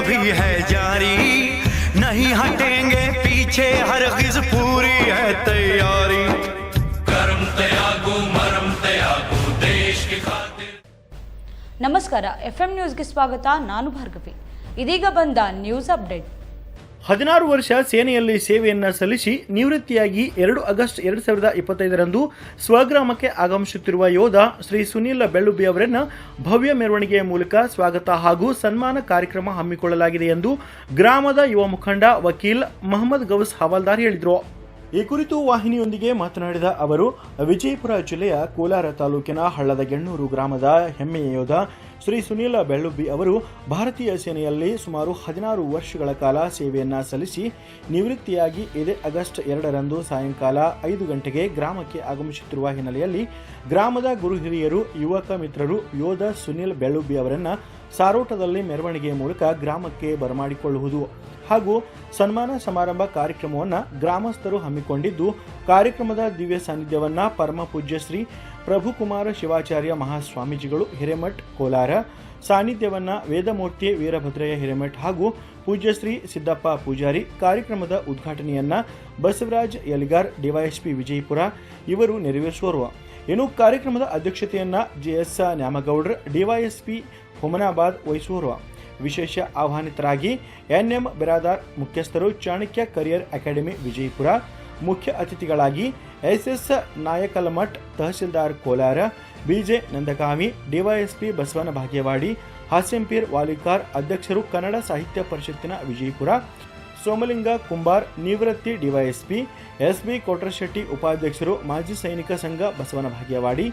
अभी है जारी नहीं हटेंगे पीछे हर गिज पूरी है तैयारी कर्म त्यागो मरम त्यागो देश की खातिर ನಮಸ್ಕಾರ ಎಫ್ ಎಂ ನ್ಯೂಸ್ಗೆ ಸ್ವಾಗತ ನಾನು ಭಾರ್ಗವಿ ಇದೀಗ ಬಂದ ನ್ಯೂಸ್ ಅಪ್ಡೇಟ್ ಹದಿನಾರು ವರ್ಷ ಸೇನೆಯಲ್ಲಿ ಸೇವೆಯನ್ನು ಸಲ್ಲಿಸಿ ನಿವೃತ್ತಿಯಾಗಿ ಎರಡು ಆಗಸ್ಟ್ ಎರಡು ಸಾವಿರದ ಇಪ್ಪತ್ತೈದರಂದು ಸ್ವಗ್ರಾಮಕ್ಕೆ ಆಗಮಿಸುತ್ತಿರುವ ಯೋಧ ಶ್ರೀ ಸುನೀಲ್ ಬೆಳ್ಳುಬ್ಬಿ ಅವರನ್ನು ಭವ್ಯ ಮೆರವಣಿಗೆಯ ಮೂಲಕ ಸ್ವಾಗತ ಹಾಗೂ ಸನ್ಮಾನ ಕಾರ್ಯಕ್ರಮ ಹಮ್ಮಿಕೊಳ್ಳಲಾಗಿದೆ ಎಂದು ಗ್ರಾಮದ ಯುವ ಮುಖಂಡ ವಕೀಲ್ ಮಹಮ್ಮದ್ ಗೌಸ್ ಹವಾಲ್ದಾರ್ ಹೇಳಿದರು. ಈ ಕುರಿತು ವಾಹಿನಿಯೊಂದಿಗೆ ಮಾತನಾಡಿದ ಅವರು, ವಿಜಯಪುರ ಜಿಲ್ಲೆಯ ಕೋಲಾರ ತಾಲೂಕಿನ ಹಳ್ಳದ ಗೆಣ್ಣೂರು ಗ್ರಾಮದ ಹೆಮ್ಮೆಯ ಯೋಧ ಶ್ರೀ ಸುನೀಲ ಬೆಳ್ಳುಬ್ಬಿ ಅವರು ಭಾರತೀಯ ಸೇನೆಯಲ್ಲಿ ಸುಮಾರು ಹದಿನಾರು ವರ್ಷಗಳ ಕಾಲ ಸೇವೆಯನ್ನು ಸಲ್ಲಿಸಿ ನಿವೃತ್ತಿಯಾಗಿ ಇದೇ ಆಗಸ್ಟ್ ಎರಡರಂದು ಸಾಯಂಕಾಲ ಐದು ಗಂಟೆಗೆ ಗ್ರಾಮಕ್ಕೆ ಆಗಮಿಸುತ್ತಿರುವ ಹಿನ್ನೆಲೆಯಲ್ಲಿ ಗ್ರಾಮದ ಗುರು ಹಿರಿಯರು, ಯುವಕ ಮಿತ್ರರು, ಯೋಧ ಸುನೀಲ್ ಬೆಳ್ಳುಬ್ಬಿ ಅವರನ್ನು ಸಾರೋಟದಲ್ಲಿ ಮೆರವಣಿಗೆಯ ಮೂಲಕ ಗ್ರಾಮಕ್ಕೆ ಬರಮಾಡಿಕೊಳ್ಳುವುದು ಹಾಗೂ ಸನ್ಮಾನ ಸಮಾರಂಭ ಕಾರ್ಯಕ್ರಮವನ್ನು ಗ್ರಾಮಸ್ಥರು ಹಮ್ಮಿಕೊಂಡಿದ್ದು, ಕಾರ್ಯಕ್ರಮದ ದಿವ್ಯ ಸಾನ್ನಿಧ್ಯವನ್ನು ಪರಮ ಪೂಜ್ಯ ಶ್ರೀ ಪ್ರಭುಕುಮಾರ ಶಿವಾಚಾರ್ಯ ಮಹಾಸ್ವಾಮೀಜಿಗಳು ಹಿರೇಮಠ್, ಕೋಲಾರ. ಸಾನ್ನಿಧ್ಯವನ್ನ ವೇದಮೂರ್ತಿ ವೀರಭದ್ರಯ್ಯ ಹಿರೇಮಠ್ ಹಾಗೂ ಪೂಜ್ಯಶ್ರೀ ಸಿದ್ದಪ್ಪ ಪೂಜಾರಿ ಕಾರ್ಯಕ್ರಮದ ಉದ್ಘಾಟನೆಯನ್ನ ಬಸವರಾಜ್ ಯಲಿಗಾರ್, ಡಿವೈಎಸ್ಪಿ ವಿಜಯಪುರ ಇವರು ನೆರವೇರಿಸುವರು. ಇನ್ನು ಕಾರ್ಯಕ್ರಮದ ಅಧ್ಯಕ್ಷತೆಯನ್ನ ಜೆಎಸ್ ನ್ಯಾಮಗೌಡ್ರ, ಡಿವೈಎಸ್ಪಿ ಹುಮನಾಬಾದ್ ವಹಿಸುವರು. ವಿಶೇಷ ಆಹ್ವಾನಿತರಾಗಿ ಎನ್ಎಂ ಬಿರಾದಾರ್ ಮುಖ್ಯಸ್ಥರು, ಚಾಣಕ್ಯ ಕರಿಯರ್ ಅಕಾಡೆಮಿ ವಿಜಯಪುರ ಮುಖ್ಯ ಅತಿಥಿಗಳಾಗಿ SS Nayakalmath tahsildar Kolar, BJ Nandagami, DYSP Basavana ಭಾಗ್ಯವಾಡಿ, ಹಾಸ್ಯಂಪೀರ್ Walikar ಅಧ್ಯಕ್ಷರು ಕನ್ನಡ ಸಾಹಿತ್ಯ ಪರಿಷತ್ತಿನ ವಿಜಯಪುರ, ಸೋಮಲಿಂಗ ಕುಂಬಾರ್, ನಿವೃತ್ತಿ ಡಿವೈಎಸ್ಪಿ, ಎಸ್ಬಿ ಕೋಟರಶೆಟ್ಟಿ ಉಪಾಧ್ಯಕ್ಷರು, ಮಾಜಿ ಸೈನಿಕ ಸಂಘ ಬಸವನ ಭಾಗ್ಯವಾಡಿ,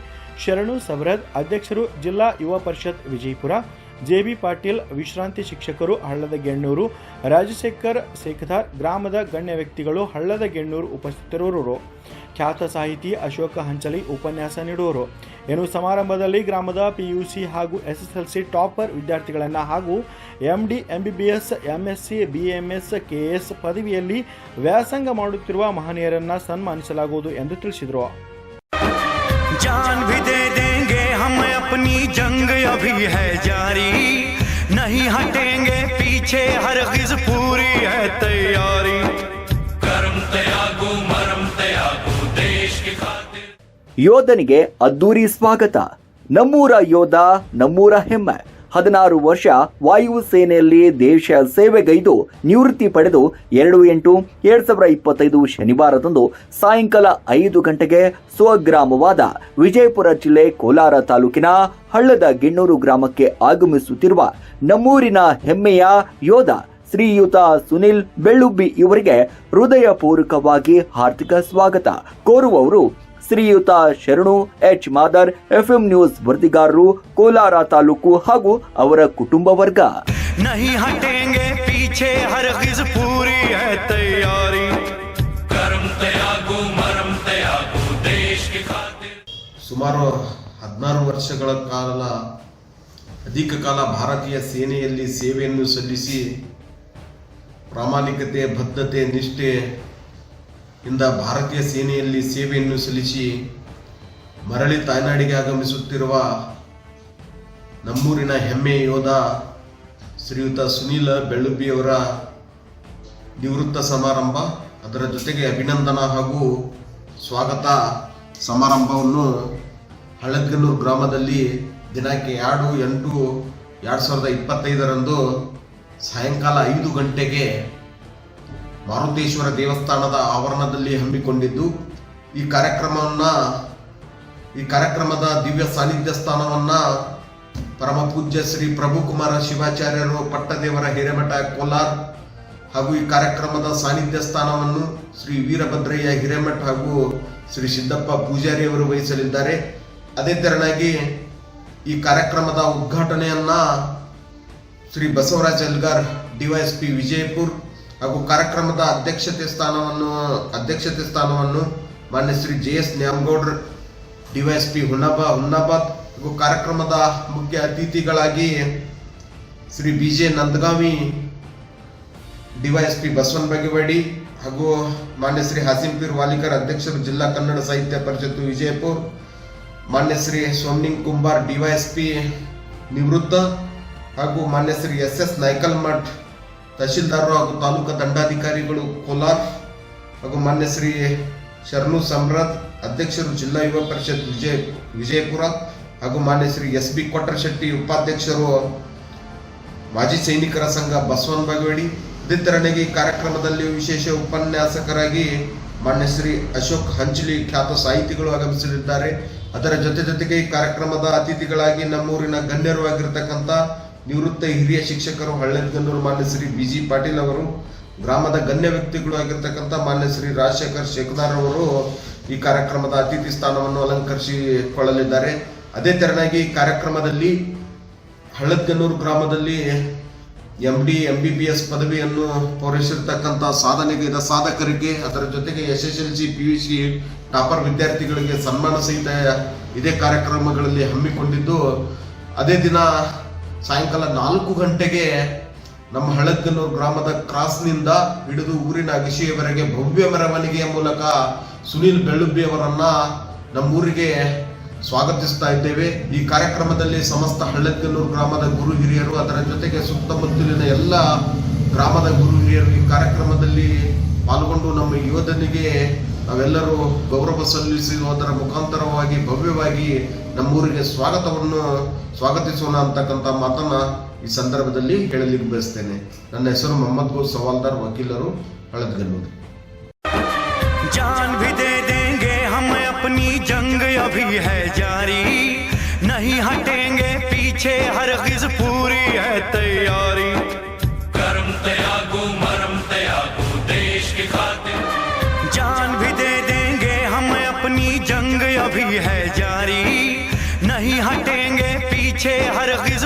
ಶರಣು ಸವರದ್ ಅಧ್ಯಕ್ಷರು ಜಿಲ್ಲಾ ಯುವ ಪರಿಷತ್ ವಿಜಯಪುರ ಜೆಬಿ ಪಾಟೀಲ್ ವಿಶ್ರಾಂತಿ ಶಿಕ್ಷಕರು ಹಳ್ಳದ ಗೆಣ್ಣೂರು ರಾಜಶೇಖರ್ ಸೇಖದಾರ್ ಗ್ರಾಮದ ಗಣ್ಯ ವ್ಯಕ್ತಿಗಳು ಹಳ್ಳದ ಗೆಣ್ಣೂರು ಉಪಸ್ಥಿತರಿರುವರು ಖ್ಯಾತ ಸಾಹಿತಿ ಅಶೋಕ ಹಂಚಲಿ ಉಪನ್ಯಾಸ ನೀಡುವರು ಏನು ಸಮಾರಂಭದಲ್ಲಿ ಗ್ರಾಮದ ಪಿಯುಸಿ ಹಾಗೂ ಎಸ್ಎಸ್ಎಲ್ಸಿ ಟಾಪರ್ ವಿದ್ಯಾರ್ಥಿಗಳನ್ನು ಹಾಗೂ MD MBBS MSc BMS KS ಪದವಿಯಲ್ಲಿ ವ್ಯಾಸಂಗ ಮಾಡುತ್ತಿರುವ ಮಹನೀಯರನ್ನ ಸನ್ಮಾನಿಸಲಾಗುವುದು ಎಂದು ತಿಳಿಸಿದರು जान भी दे देंगे हम अपनी जंग अभी है जारी नहीं हटेंगे पीछे हर गिज पूरी है तैयारी कर्म त्यागो मरम त्यागो देश की खातिर ಯೋಧನಿಗೆ ಅದ್ದೂರಿ ಸ್ವಾಗತ ನಮ್ಮೂರ ಯೋಧ ನಮ್ಮೂರ ಹೆಮ್ಮೆ ಹದಿನಾರು ವರ್ಷ ವಾಯು ಸೇನೆಯಲ್ಲಿ ದೇಶ ಸೇವೆಗೈದು ನಿವೃತ್ತಿ ಪಡೆದು ಎರಡು ಎಂಟು ಎರಡ್ ಸಾವಿರದ ಇಪ್ಪತ್ತೈದು ಶನಿವಾರದಂದು ಸಾಯಂಕಾಲ ಐದು ಗಂಟೆಗೆ ಸ್ವಗ್ರಾಮವಾದ ವಿಜಯಪುರ ಜಿಲ್ಲೆ ಕೋಲಾರ ತಾಲೂಕಿನ ಹಳ್ಳದ ಗಿಣ್ಣೂರು ಗ್ರಾಮಕ್ಕೆ ಆಗಮಿಸುತ್ತಿರುವ ನಮ್ಮೂರಿನ ಹೆಮ್ಮೆಯ ಯೋಧ ಶ್ರೀಯುತ ಸುನಿಲ್ ಬೆಳ್ಳುಬ್ಬಿ ಇವರಿಗೆ ಹೃದಯಪೂರ್ವಕವಾಗಿ ಹಾರ್ದಿಕ ಸ್ವಾಗತ ಕೋರುವವರು ಶ್ರೀಯುತ Sharanu H Madar FM news ವರದಿಗಾರರು Kolar taluk ಹಾಗೂ ಅವರ ಕುಟುಂಬ ವರ್ಗ. ಸುಮಾರು ಹದಿನಾರು ವರ್ಷಗಳ ಕಾಲ ಅಧಿಕ ಕಾಲ ಭಾರತೀಯ ಸೇನೆಯಲ್ಲಿ ಸೇವೆಯನ್ನು ಸಲ್ಲಿಸಿ ಪ್ರಾಮಾಣಿಕತೆ ಬದ್ಧತೆ ನಿಷ್ಠೆ ಇಂದ ಭಾರತೀಯ ಸೇನೆಯಲ್ಲಿ ಸೇವೆಯನ್ನು ಸಲ್ಲಿಸಿ ಮರಳಿ ತಾಯ್ನಾಡಿಗೆ ಆಗಮಿಸುತ್ತಿರುವ ನಮ್ಮೂರಿನ ಹೆಮ್ಮೆಯ ಯೋಧ ಶ್ರೀಯುತ ಸುನೀಲ ಬೆಳ್ಳುಬ್ಬಿಯವರ ನಿವೃತ್ತ ಸಮಾರಂಭ. ಅದರ ಜೊತೆಗೆ ಅಭಿನಂದನಾ ಹಾಗೂ ಸ್ವಾಗತ ಸಮಾರಂಭವನ್ನು ಹಳಗನೂರು ಗ್ರಾಮದಲ್ಲಿ ದಿನಾಂಕ ಎರಡು ಎಂಟು ಎರಡು ಸಾವಿರದ ಇಪ್ಪತ್ತೈದರಂದು ಸಾಯಂಕಾಲ ಐದು ಗಂಟೆಗೆ ಮಾರುತೇಶ್ವರ ದೇವಸ್ಥಾನದ ಆವರಣದಲ್ಲಿ ಹಮ್ಮಿಕೊಂಡಿದ್ದು, ಈ ಕಾರ್ಯಕ್ರಮವನ್ನು, ಈ ಕಾರ್ಯಕ್ರಮದ ದಿವ್ಯ ಸಾನ್ನಿಧ್ಯ ಸ್ಥಾನವನ್ನ ಪರಮ ಪೂಜ್ಯ ಶ್ರೀ ಪ್ರಭುಕುಮಾರ ಶಿವಾಚಾರ್ಯರು ಪಟ್ಟದೇವರ ಹಿರೇಮಠ ಕೋಲಾರ್ ಹಾಗೂ ಈ ಕಾರ್ಯಕ್ರಮದ ಸಾನ್ನಿಧ್ಯ ಸ್ಥಾನವನ್ನು ಶ್ರೀ ವೀರಭದ್ರಯ್ಯ ಹಿರೇಮಠ ಹಾಗೂ ಶ್ರೀ ಸಿದ್ದಪ್ಪ ಪೂಜಾರಿಯವರು ವಹಿಸಲಿದ್ದಾರೆ. ಅದೇ ತೆರನಾಗಿ ಈ ಕಾರ್ಯಕ್ರಮದ ಉದ್ಘಾಟನೆಯನ್ನ ಶ್ರೀ ಬಸವರಾಜ್ ಅಲ್ಗಾರ್ ಡಿವೈಎಸ್ಪಿ ವಿಜಯಪುರ್ ಹಾಗೂ ಕಾರ್ಯಕ್ರಮದ ಅಧ್ಯಕ್ಷತೆ ಸ್ಥಾನವನ್ನು ಅಧ್ಯಕ್ಷತೆ ಸ್ಥಾನವನ್ನು ಮಾನ್ಯ Shri J S Nyamagoudar DYSP ಹುನ್ನಬ Humnabad ಹಾಗೂ ಕಾರ್ಯಕ್ರಮದ ಮುಖ್ಯ ಅತಿಥಿಗಳಾಗಿ Shri B J Nandagavi DYSP Basavan Bagewadi ಹಾಗೂ ಮಾನ್ಯ ಶ್ರೀ ಹಾಸಿಂಪೀರ್ ವಾಲಿಕರ್ ಅಧ್ಯಕ್ಷರು ಜಿಲ್ಲಾ ಕನ್ನಡ ಸಾಹಿತ್ಯ ಪರಿಷತ್ತು ವಿಜಯಪುರ್, ಮಾನ್ಯ ಶ್ರೀ ಸೋಮನಿಂಗ್ ಕುಂಬಾರ್ ಡಿವೈಎಸ್ಪಿ ನಿವೃತ್ತ ಹಾಗೂ ಮಾನ್ಯ ಶ್ರೀ ಎಸ್ ಎಸ್ ನಾಯ್ಕಲ್ಮಠ್ ತಹಶೀಲ್ದಾರರು ಹಾಗೂ ತಾಲೂಕಾ ದಂಡಾಧಿಕಾರಿಗಳು ಕೋಲಾರ್ ಹಾಗೂ ಮಾನ್ಯ ಶ್ರೀ ಶರಣು ಸಮ್ರತ್ ಅಧ್ಯಕ್ಷರು ಜಿಲ್ಲಾ ಯುವ ಪರಿಷತ್ ವಿಜಯ, ವಿಜಯಪುರ ಹಾಗೂ ಮಾನ್ಯ ಶ್ರೀ ಎಸ್ ಬಿ ಕೊಟ್ರಶೆಟ್ಟಿ, ಉಪಾಧ್ಯಕ್ಷರು ಮಾಜಿ ಸೈನಿಕರ ಸಂಘ ಬಸವನ್ ಬಗವೇಡಿ. ಈ ಕಾರ್ಯಕ್ರಮದಲ್ಲಿ ವಿಶೇಷ ಉಪನ್ಯಾಸಕರಾಗಿ ಮಾನ್ಯ ಶ್ರೀ ಅಶೋಕ್ ಹಂಚಲಿ ಖ್ಯಾತ ಸಾಹಿತಿಗಳು ಆಗಮಿಸಲಿದ್ದಾರೆ. ಅದರ ಜೊತೆ ಜೊತೆಗೆ ಈ ಕಾರ್ಯಕ್ರಮದ ಅತಿಥಿಗಳಾಗಿ ನಮ್ಮೂರಿನ ಗಣ್ಯರು ಆಗಿರ್ತಕ್ಕಂಥ ನಿವೃತ್ತ ಹಿರಿಯ ಶಿಕ್ಷಕರು ಹಳ್ಳದಗನ್ನೂರು ಮಾನ್ಯ ಶ್ರೀ ಬಿ ಜಿ ಪಾಟೀಲ್ ಅವರು, ಗ್ರಾಮದ ಗಣ್ಯ ವ್ಯಕ್ತಿಗಳು ಆಗಿರ್ತಕ್ಕಂಥ ಮಾನ್ಯ ಶ್ರೀ ರಾಜಶೇಖರ್ ಶೇಖದಾರ್ ಅವರು ಈ ಕಾರ್ಯಕ್ರಮದ ಅತಿಥಿ ಸ್ಥಾನವನ್ನು ಅಲಂಕರಿಸಿಕೊಳ್ಳಲಿದ್ದಾರೆ ಅದೇ ತೆರನಾಗಿ ಈ ಕಾರ್ಯಕ್ರಮದಲ್ಲಿ ಹಳ್ಳದ್ಗನ್ನೂರು ಗ್ರಾಮದಲ್ಲಿ M D M B B S ಪದವಿಯನ್ನು ಪೂರೈಸಿರ್ತಕ್ಕಂಥ ಸಾಧನೆಗೈದ ಸಾಧಕರಿಗೆ, ಅದರ ಜೊತೆಗೆ S S L C P U C topper ವಿದ್ಯಾರ್ಥಿಗಳಿಗೆ ಸನ್ಮಾನ ಸಹಿತ ಇದೇ ಕಾರ್ಯಕ್ರಮಗಳಲ್ಲಿ ಹಮ್ಮಿಕೊಂಡಿದ್ದು. ಅದೇ ದಿನ ಸಾಯಂಕಾಲ ನಾಲ್ಕು ಗಂಟೆಗೆ ನಮ್ಮ ಹಳದ್ಗನ್ನೂರು ಗ್ರಾಮದ ಕ್ರಾಸ್ನಿಂದ ಹಿಡಿದು ಊರಿನ ಅಗಿಶಿಯವರೆಗೆ ಭವ್ಯ ಮೆರವಣಿಗೆಯ ಮೂಲಕ ಸುನೀಲ್ ಬೆಳ್ಳುಬ್ಬಿ ಅವರನ್ನ ನಮ್ಮೂರಿಗೆ ಸ್ವಾಗತಿಸ್ತಾ ಇದ್ದೇವೆ. ಈ ಕಾರ್ಯಕ್ರಮದಲ್ಲಿ ಸಮಸ್ತ ಹಳ್ಳದ್ಗನ್ನೂರು ಗ್ರಾಮದ ಗುರು ಹಿರಿಯರು, ಅದರ ಜೊತೆಗೆ ಸುತ್ತಮುತ್ತಲಿನ ಎಲ್ಲ ಗ್ರಾಮದ ಗುರು ಹಿರಿಯರು ಈ ಕಾರ್ಯಕ್ರಮದಲ್ಲಿ ಪಾಲ್ಗೊಂಡು ನಮ್ಮ ಯೋಧನಿಗೆ ನಾವೆಲ್ಲರೂ ಗೌರವ ಸಲ್ಲಿಸುವುದರ ಮುಖಾಂತರವಾಗಿ ಭವ್ಯವಾಗಿ ನಮ್ಮೂರಿಗೆ ಸ್ವಾಗತವನ್ನು ಸ್ವಾಗತಿಸೋಣ ಅಂತಕ್ಕಂಥ ಮಾತನ್ನ ಈ ಸಂದರ್ಭದಲ್ಲಿ ಹೇಳಲಿಕ್ಕೆ ಬಯಸ್ತೇನೆ ನನ್ನ ಹೆಸರು ಮೊಹಮ್ಮದ್ ಗೌಸ್ ಸವಾಲ್ದಾರ್ ವಕೀಲರು ಹಳದ್ಗನ್ನೂರು जान भी दे देंगे हम अपनी जंग अभी है जारी नहीं हटेंगे पीछे हर गिज पूरी है तैयारी अभी है जारी। नहीं हटेंगे पीछे हर गिज